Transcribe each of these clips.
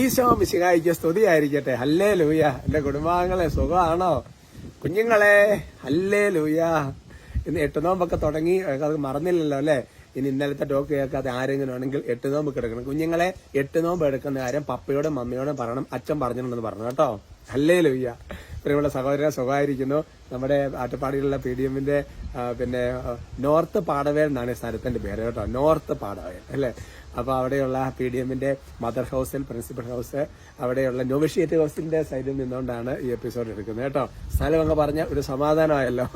ഈശോ മിശിഹായിക്ക് സ്തുതിയായിരിക്കട്ടെ. ഹല്ലേ ലൂയ എന്റെ കുടുംബാംഗങ്ങളെ സുഖമാണോ? കുഞ്ഞുങ്ങളെ ഹല്ലേ ലൂയ ഇന്ന് എട്ട് നോമ്പൊക്കെ തുടങ്ങി അത് മറന്നില്ലല്ലോ അല്ലേ? ഇനി ഇന്നലത്തെ ടോക്ക് കേൾക്കാതെ ആരെങ്കിലും ആണെങ്കിൽ എട്ട് നോമ്പ് കിടക്കണം. കുഞ്ഞുങ്ങളെ എട്ട് നോമ്പ് എടുക്കുന്ന കാര്യം പപ്പയോടും മമ്മിയോടും പറയണം അച്ഛൻ പറഞ്ഞിട്ടുണ്ടെന്ന് പറഞ്ഞു കേട്ടോ? ഹല്ലേ ലൂയ്യ പ്രിയമുള്ള സഹോദരൻ സുഖമായിരിക്കുന്നു. നമ്മുടെ ആട്ടുപാടിയിലുള്ള പി ഡി എമ്മിന്റെ പിന്നെ നോർത്ത് പാടവേൽ എന്നാണ് സ്ഥലത്തിന്റെ പേര് കേട്ടോ. നോർത്ത് പാടവേൽ അല്ലേ? അപ്പോൾ അവിടെയുള്ള പി ഡി എമ്മിന്റെ മദർ ഹൗസിൽ പ്രിൻസിപ്പൽ ഹൗസ് അവിടെയുള്ള നോവിഷിയേറ്റ് ഹൗസിന്റെ സൈഡിൽ നിന്നുകൊണ്ടാണ് ഈ എപ്പിസോഡ് എടുക്കുന്നത് കേട്ടോ. സ്ഥലം അങ്ങ് പറഞ്ഞ ഒരു സമാധാനമായല്ലോ.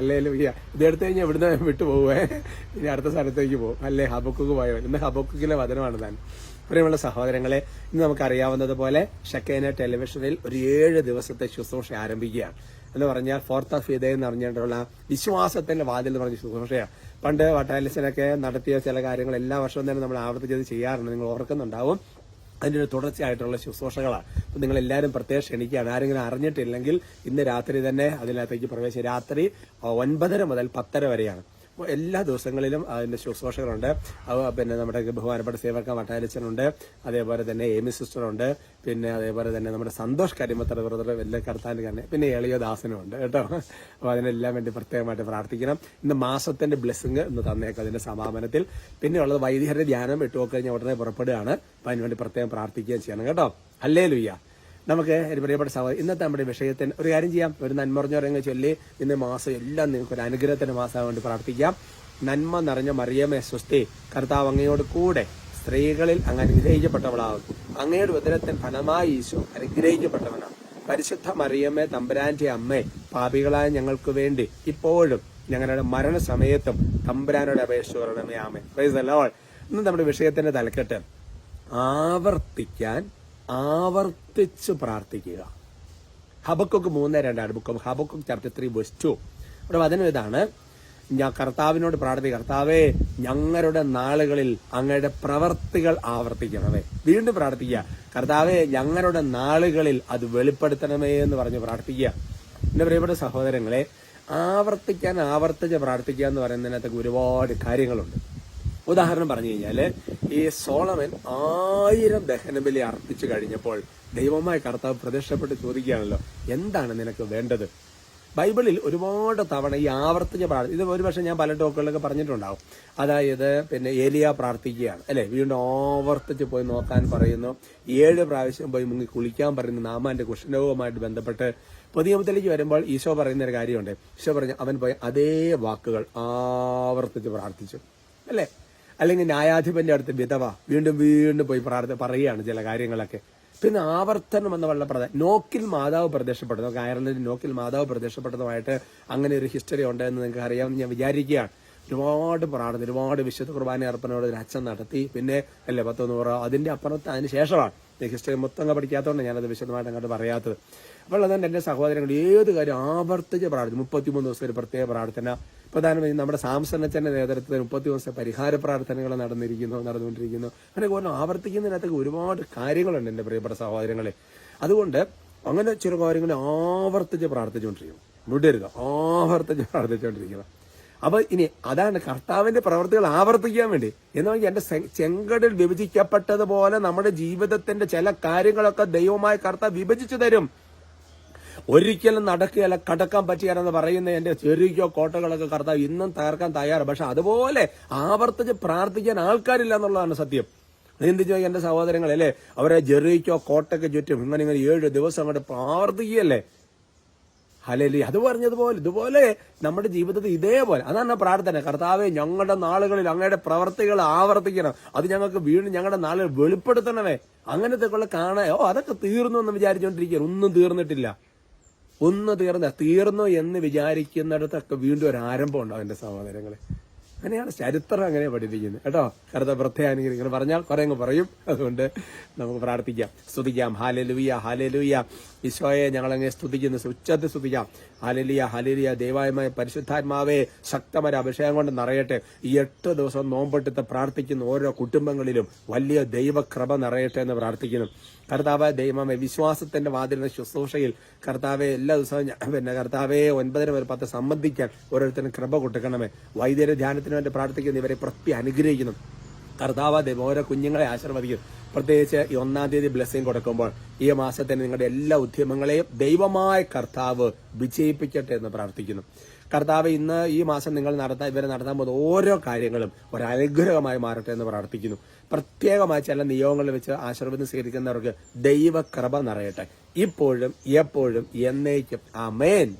അല്ലേലും ഈ ഇത് എടുത്തു കഴിഞ്ഞാൽ ഇവിടുന്ന് വിട്ടുപോകുവേ ഇനി അടുത്ത സ്ഥലത്തേക്ക് പോകും അല്ലേ? ഹബക്കുക്ക് പോയോ ഇന്ന് ഹബക്കുക്കിലെ വചനമാണ് താൻ. പ്രിയമുള്ള സഹോദരങ്ങളെ ഇന്ന് നമുക്കറിയാവുന്നതുപോലെ ഷക്കേന ടെലിവിഷനിൽ ഒരു ഏഴ് ദിവസത്തെ ശുശ്രൂഷ ആരംഭിക്കുകയാണ്. എന്ന് പറഞ്ഞാൽ ഫോർത്ത് ഓഫ് ഇതേ എന്ന് പറഞ്ഞിട്ടുള്ള വിശ്വാസത്തിന്റെ വാതിൽ എന്ന് പറഞ്ഞ ശുശ്രൂഷയാണ്. പണ്ട് വട്ടാലിസിനൊക്കെ നടത്തിയ ചില കാര്യങ്ങൾ എല്ലാ വർഷവും തന്നെ നമ്മൾ ആവർത്തിച്ചത് ചെയ്യാറുണ്ട്. നിങ്ങൾ ഓർക്കുന്നുണ്ടാവും. അതിന്റെ ഒരു തുടർച്ചയായിട്ടുള്ള ശുശ്രൂഷകളാണ്. അപ്പൊ നിങ്ങൾ എല്ലാവരും പ്രത്യേകം ക്ഷണിക്കുകയാണ്. ആരെങ്കിലും അറിഞ്ഞിട്ടില്ലെങ്കിൽ ഇന്ന് രാത്രി തന്നെ അതിനകത്തേക്ക് പ്രവേശിച്ച് രാത്രി ഒൻപതര മുതൽ പത്തര വരെയാണ്. എല്ലാ ദിവസങ്ങളിലും അതിന്റെ ശുശ്രൂഷകളുണ്ട്. പിന്നെ നമ്മുടെ ബഹുമാനപ്പെട്ട സേവക വട്ടാരച്ചനുണ്ട് അതേപോലെ തന്നെ എമി സിസ്റ്ററുണ്ട്. പിന്നെ അതേപോലെ തന്നെ നമ്മുടെ സന്തോഷ് കരിമത്തറ ബ്രദർ വലിയ തന്നെ പിന്നെ എളിയദാസനും ഉണ്ട് കേട്ടോ. അപ്പോൾ അതിനെല്ലാം വേണ്ടി പ്രത്യേകമായിട്ട് പ്രാർത്ഥിക്കണം. ഇന്ന് മാസത്തിന്റെ ബ്ലെസ്സിങ് ഇന്ന് തന്നേക്കാം അതിന്റെ സമാപനത്തിൽ. പിന്നെ ഉള്ളത് വൈദികരുടെ ധ്യാനം ഇട്ടുമൊക്കെ കഴിഞ്ഞാൽ ഉടനെ പുറപ്പെടുകയാണ്. അപ്പം അതിനുവേണ്ടി പ്രത്യേകം പ്രാർത്ഥിക്കുകയും ചെയ്യണം കേട്ടോ. അല്ലേ ലുയ്യ നമുക്ക് ഒരു പ്രിയപ്പെട്ട സഹോദരൻ ഇന്നത്തെ നമ്മുടെ വിഷയത്തിന് ഒരു കാര്യം ചെയ്യാം. ഒരു നന്മ പറയുന്നത് ചൊല്ലി ഇന്ന് മാസം എല്ലാം നിങ്ങൾക്ക് ഒരു അനുഗ്രഹത്തിന്റെ മാസം വേണ്ടി പ്രാർത്ഥിക്കാം. നന്മ നിറഞ്ഞ മറിയമേ സ്വസ്തി കർത്താവ് അങ്ങയോട് കൂടെ സ്ത്രീകളിൽ അങ്ങ് അനുഗ്രഹിക്കപ്പെട്ടവളാകും. അങ്ങയുടെ ഉദരത്തിൻ ഫലമായി ഈശോ അനുഗ്രഹിക്കപ്പെട്ടവനാണ്. പരിശുദ്ധ മറിയമ്മേ തമ്പുരാന്റെ അമ്മേ പാപികളായ ഞങ്ങൾക്ക് വേണ്ടി ഇപ്പോഴും ഞങ്ങളുടെ മരണസമയത്തും തമ്പുരാനോട് അപേക്ഷ പറയണമേ ആമേ പ്രൈസ് അല്ല. ഇന്ന് നമ്മുടെ വിഷയത്തിന്റെ തലക്കെട്ട് ആവർത്തിക്കാൻ ആവർത്തിച്ച് പ്രാർത്ഥിക്കുക. ഹബക്കൊക്ക് മൂന്ന് രണ്ടാണ് ബുക്ക്. ഹബക്കൊക്കെ ചാപ്റ്റർ ത്രീ ബസ് ടു അവിടെ വചനം ഇതാണ്. ഞാൻ കർത്താവിനോട് പ്രാർത്ഥിക്കുക കർത്താവേ ഞങ്ങളുടെ നാളുകളിൽ അങ്ങയുടെ പ്രവർത്തികൾ ആവർത്തിക്കണമേ. വീണ്ടും പ്രാർത്ഥിക്കുക കർത്താവേ ഞങ്ങളുടെ നാളുകളിൽ അത് വെളിപ്പെടുത്തണമേ എന്ന് പറഞ്ഞ് പ്രാർത്ഥിക്കുക എന്റെ പ്രിയപ്പെട്ട സഹോദരങ്ങളെ ആവർത്തിക്കാൻ ആവർത്തിച്ച് പ്രാർത്ഥിക്കുക എന്ന് പറയുന്നതിനകത്തൊക്കെ ഒരുപാട് കാര്യങ്ങളുണ്ട്. ഉദാഹരണം പറഞ്ഞു കഴിഞ്ഞാൽ ഈ സോളമൻ ആയിരം ദഹനബലി അർപ്പിച്ചു കഴിഞ്ഞപ്പോൾ ദൈവമായ കർത്താവ് പ്രത്യക്ഷപ്പെട്ട് ചോദിക്കുകയാണല്ലോ എന്താണ് നിനക്ക് വേണ്ടത്? ബൈബിളിൽ ഒരുപാട് തവണ ഈ ആവർത്തിച്ച പ്രാർത്ഥന ഇത് ഒരുപക്ഷെ ഞാൻ പല ടോക്കുകളിലൊക്കെ പറഞ്ഞിട്ടുണ്ടാവും. അതായത് പിന്നെ ഏലിയ പ്രാർത്ഥിക്കുകയാണ്. അല്ലെ? വീണ്ടും ആവർത്തിച്ച് പോയി നോക്കാൻ പറയുന്നു. ഏഴ് പ്രാവശ്യം പോയി മുങ്ങി കുളിക്കാൻ പറയുന്നു. നാമാന്റെ കുഷ്ണവുമായിട്ട് ബന്ധപ്പെട്ട് പൊതുനിയമത്തിലേക്ക് വരുമ്പോൾ ഈശോ പറയുന്ന ഒരു കാര്യമുണ്ട്. ഈശോ പറഞ്ഞു അവൻ പോയി അതേ വാക്കുകൾ ആവർത്തിച്ച് പ്രാർത്ഥിച്ചു. അല്ലേ? അല്ലെങ്കിൽ ന്യായാധിപന്റെ അടുത്ത് വിധവ വീണ്ടും വീണ്ടും പോയി പ്രാർത്ഥന പറയുകയാണ് ചില കാര്യങ്ങളൊക്കെ. പിന്നെ ആവർത്തനം എന്ന വളരെ പ്രധാന നോക്കിൽ മാതാവ് പ്രത്യക്ഷപ്പെട്ടത് അയർലൻഡിൽ നോക്കിൽ മാതാവ് പ്രത്യക്ഷപ്പെട്ടതുമായിട്ട് അങ്ങനെ ഒരു ഹിസ്റ്ററി ഉണ്ടെന്ന് നിങ്ങൾക്ക് അറിയാമെന്ന് ഞാൻ വിചാരിക്കുകയാണ്. ഒരുപാട് പ്രാർത്ഥന ഒരുപാട് വിശുദ്ധ കുർബാന അർപ്പണയോട് അച്ഛൻ നടത്തി. പിന്നെ അല്ലേ പത്ത് നൂറ് അതിന്റെ അപ്പുറത്ത് അതിന് ശേഷമാണ് ഹിസ്റ്ററി മൊത്തം പഠിക്കാത്തതുകൊണ്ട് ഞാനത് വിശദമായിട്ട് അങ്ങോട്ട് പറയാത്തത്. അപ്പോൾ അതുകൊണ്ട് എന്റെ സഹോദരങ്ങൾ ഏത് കാര്യം ആവർത്തിച്ച് പ്രാർത്ഥന മുപ്പത്തിമൂന്ന് ദിവസത്തെ ഒരു പ്രത്യേക പ്രാർത്ഥന. പ്രധാനമായും നമ്മുടെ സാംസനച്ചന്റെ നേതൃത്വത്തിൽ മുപ്പത്തി ദിവസത്തെ പരിഹാര പ്രാർത്ഥനകൾ നടന്നിരിക്കുന്നു നടന്നുകൊണ്ടിരിക്കുന്നു. അങ്ങനെ ഓരോ ആവർത്തിക്കുന്നതിനകത്തേക്ക് ഒരുപാട് കാര്യങ്ങളുണ്ട് എന്റെ പ്രിയപ്പെട്ട സഹോദരങ്ങളെ. അതുകൊണ്ട് അങ്ങനെ ചില കാര്യങ്ങൾ ആവർത്തിച്ച് പ്രാർത്ഥിച്ചുകൊണ്ടിരിക്കണം വിടരുത് ആവർത്തിച്ച് പ്രാർത്ഥിച്ചുകൊണ്ടിരിക്കണം അപ്പൊ ഇനി അതാണ് കർത്താവിന്റെ പ്രവർത്തികൾ ആവർത്തിക്കാൻ വേണ്ടി. എന്ന് പറഞ്ഞാൽ എന്റെ ചെങ്കടൽ വിഭജിക്കപ്പെട്ടതുപോലെ നമ്മുടെ ജീവിതത്തിന്റെ ചില കാര്യങ്ങളൊക്കെ ദൈവമായ കർത്താവ് വിഭജിച്ചു തരും. ഒരിക്കലും നടക്കുകയല്ല കടക്കാൻ പറ്റിയാലെന്ന് പറയുന്ന എന്റെ ചെറിയ കോട്ടകളൊക്കെ കർത്താവ് ഇന്നും തകർക്കാൻ തയ്യാറ്. പക്ഷെ അതുപോലെ ആവർത്തിച്ച് പ്രാർത്ഥിക്കാൻ ആൾക്കാരില്ല എന്നുള്ളതാണ് സത്യം. ചിന്തിച്ചു എന്റെ സഹോദരങ്ങളല്ലേ അവരെ ജെറിക്കോ കോട്ടയ്ക്ക് ചുറ്റും ഇങ്ങനെ ഇങ്ങനെ ഏഴ് ദിവസം അങ്ങോട്ട് പ്രാർത്ഥിക്കുകയല്ലേ? ഹലലി അത് പറഞ്ഞതുപോലെ ഇതുപോലെ നമ്മുടെ ജീവിതത്തിൽ ഇതേപോലെ. അതാണ് പ്രാർത്ഥന. കർത്താവെ ഞങ്ങളുടെ നാളുകളിൽ അങ്ങയുടെ പ്രവർത്തികൾ ആവർത്തിക്കണം. അത് ഞങ്ങൾക്ക് വീണ്ടും ഞങ്ങളുടെ നാളുകൾ വെളിപ്പെടുത്തണമേ. അങ്ങനത്തെ ഉള്ള കാണാൻ ഓ അതൊക്കെ തീർന്നു എന്ന് വിചാരിച്ചുകൊണ്ടിരിക്കുക ഒന്നും തീർന്നിട്ടില്ല. ഒന്ന് തീർന്ന തീർന്നു എന്ന് വിചാരിക്കുന്നിടത്തൊക്കെ വീണ്ടും ഒരു ആരംഭം ഉണ്ടാവും എന്റെ സഹോദരങ്ങളെ. അങ്ങനെയാണ് ചരിത്രം അങ്ങനെ പഠിപ്പിക്കുന്നത്. കേട്ടോ? കറുത്ത പ്രത്യേക ഇങ്ങനെ പറഞ്ഞാൽ കുറെ അങ്ങ് പറയും. അതുകൊണ്ട് നമുക്ക് പ്രാർത്ഥിക്കാം. സ്തുതിക്കാം. ഹാലലുയ ഹാലലുയ ഈശോയെ ഞങ്ങളങ്ങനെ സ്തുതിക്കുന്നു. ഉച്ചത്തിൽ സ്തുതിക്കാം. ഹാലലിയ ഹാലലിയ ദൈവായമായ പരിശുദ്ധാത്മാവേ ശക്തമായ അഭിഷേകം കൊണ്ട് നിറയട്ടെ. ഈ എട്ട് ദിവസം നോമ്പെടുത്ത് പ്രാർത്ഥിക്കുന്ന ഓരോ കുടുംബങ്ങളിലും വലിയ ദൈവക്രമ നിറയട്ടെ എന്ന് പ്രാർത്ഥിക്കുന്നു. കർത്താവ് ദൈവമേ വിശ്വാസത്തിന്റെ വാതിലിന് ശുശ്രൂഷയിൽ കർത്താവെ എല്ലാ ദിവസവും പിന്നെ കർത്താവെ ഒൻപതിന് ഒരു പത്ത് സംബന്ധിക്കാൻ ഓരോരുത്തരും കൃപ കൊടുക്കണമേ. വൈദ്യര ധ്യാനത്തിന് വേണ്ടി പ്രാർത്ഥിക്കുന്ന ഇവരെ പ്രത്യേക അനുഗ്രഹിക്കുന്നു. കർത്താവ് ദൈവം ഓരോ കുഞ്ഞുങ്ങളെ ആശീർവദിക്കും പ്രത്യേകിച്ച് ഈ ഒന്നാം തീയതി ബ്ലെസ്സിങ് കൊടുക്കുമ്പോൾ ഈ മാസത്തിന് നിങ്ങളുടെ എല്ലാ ഉദ്യമങ്ങളെയും ദൈവമായ കർത്താവ് വിജയിപ്പിക്കട്ടെ എന്ന് പ്രാർത്ഥിക്കുന്നു. കർത്താവ് ഇന്ന് ഈ മാസം നിങ്ങൾ നടത്താൻ ഇവരെ നടത്താൻ പോകുന്ന ഓരോ കാര്യങ്ങളും ഒരനുഗ്രഹമായി മാറട്ടെ എന്ന് പ്രാർത്ഥിക്കുന്നു. പ്രത്യേകമായി ചില നിയോഗങ്ങളിൽ വെച്ച് ആശീർവദം സ്വീകരിക്കുന്നവർക്ക് ദൈവകൃപ നിറയട്ടെ. ഇപ്പോഴും എപ്പോഴും എന്നേക്കും. അമേൻ